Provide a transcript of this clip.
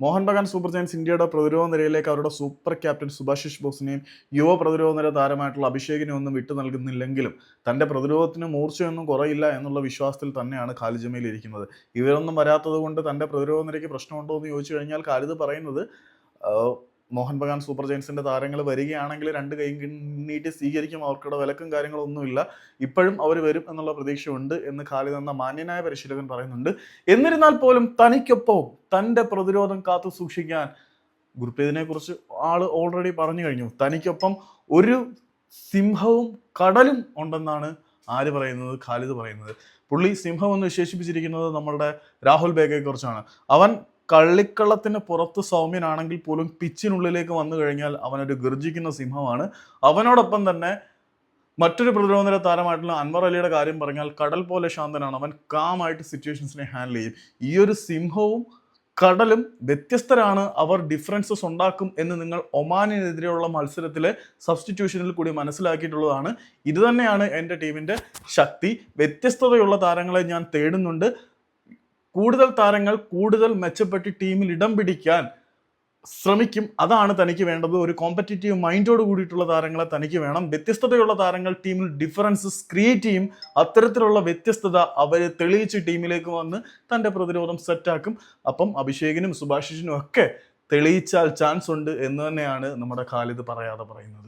Mohan Bagan super giants ഇന്ത്യയുടെ പ്രതിരോധ നിരയിലേക്ക് അവരുടെ സൂപ്പർ ക്യാപ്റ്റൻ സുഭാഷിഷ് ബോസിനെയും യുവ പ്രതിരോധ നിര താരമായിട്ടുള്ള അഭിഷേകിനെ ഒന്നും വിട്ടു നൽകുന്നില്ലെങ്കിലും തന്റെ പ്രതിരോധത്തിന് മൂർച്ചയൊന്നും കുറയില്ല എന്നുള്ള വിശ്വാസത്തിൽ തന്നെയാണ് ഖാലിദ് ഇരിക്കുന്നത്. ഇവരൊന്നും വരാത്തത് കൊണ്ട് തന്റെ പ്രതിരോധ നിരയ്ക്ക് പ്രശ്നമുണ്ടോ എന്ന് ചോദിച്ചു കഴിഞ്ഞാൽ ഖാലിദ് പറയുന്നത് മോഹൻ ബഗാൻ സൂപ്പർ ജയൻസിന്റെ താരങ്ങൾ വരികയാണെങ്കിൽ രണ്ട് കൈ നീട്ടി സ്വീകരിക്കും. അവർക്കുടെ വിലക്കും കാര്യങ്ങളൊന്നുമില്ല. ഇപ്പോഴും അവർ വരും എന്നുള്ള പ്രതീക്ഷയുണ്ട് എന്ന് ഖാലിദ് എന്ന മാന്യനായ പരിശീലകൻ പറയുന്നുണ്ട്. എന്നിരുന്നാൽ പോലും തനിക്കൊപ്പം തന്റെ പ്രതിരോധം കാത്തു സൂക്ഷിക്കാൻ ഗുർപ്രീതിനെ കുറിച്ച് ആൾ ഓൾറെഡി പറഞ്ഞു കഴിഞ്ഞു. തനിക്കൊപ്പം ഒരു സിംഹവും കടലും ഉണ്ടെന്നാണ് ആര് പറയുന്നത്? ഖാലിദ് പറയുന്നത്. പുള്ളി സിംഹം എന്ന് വിശേഷിപ്പിച്ചിരിക്കുന്നത് നമ്മളുടെ രാഹുൽ ബേഗയെ കുറിച്ചാണ് അവൻ കള്ളിക്കള്ളത്തിന് പുറത്ത് സൗമ്യനാണെങ്കിൽ പോലും പിച്ചിനുള്ളിലേക്ക് വന്നു കഴിഞ്ഞാൽ അവനൊരു ഗർജിക്കുന്ന സിംഹമാണ്. അവനോടൊപ്പം തന്നെ മറ്റൊരു പ്രതിരോധ താരമായിട്ടുള്ള അൻവർ അലിയുടെ കാര്യം പറഞ്ഞാൽ കടൽ പോലെ ശാന്തനാണ്. അവൻ കാമായിട്ട് സിറ്റുവേഷൻസിനെ ഹാൻഡിൽ ചെയ്യും. ഈ ഒരു സിംഹവും കടലും വ്യത്യസ്തരാണ്. അവർ ഡിഫറൻസസ് ഉണ്ടാക്കും എന്ന് നിങ്ങൾ ഒമാനിനെതിരെയുള്ള മത്സരത്തിലെ സബ്സ്റ്റിറ്റ്യൂഷനിൽ കൂടി മനസ്സിലാക്കിയിട്ടുള്ളതാണ്. ഇത് തന്നെയാണ് എന്റെ ടീമിന്റെ ശക്തി. വ്യത്യസ്തതയുള്ള താരങ്ങളെ ഞാൻ തേടുന്നുണ്ട്. കൂടുതൽ താരങ്ങൾ കൂടുതൽ മെച്ചപ്പെട്ട് ടീമിൽ ഇടം പിടിക്കാൻ ശ്രമിക്കും. അതാണ് തനിക്ക് വേണ്ടത്. ഒരു കോമ്പറ്റീറ്റീവ് മൈൻഡോട് കൂടിയിട്ടുള്ള താരങ്ങളെ തനിക്ക് വേണം. വ്യത്യസ്തതയുള്ള താരങ്ങൾ ടീമിൽ ഡിഫറൻസസ് ക്രിയേറ്റ് ചെയ്യും. അത്തരത്തിലുള്ള വ്യത്യസ്തത അവർ തെളിയിച്ച് ടീമിലേക്ക് വന്ന് തന്റെ പ്രതിരോധം സെറ്റാക്കും അപ്പം അഭിഷേകിനും സുഭാഷിഷിനും ഒക്കെ തെളിയിച്ചാൽ ചാൻസ് ഉണ്ട് എന്ന് തന്നെയാണ് നമ്മുടെ ഖാലിദ് പറയാതെ പറയുന്നത്.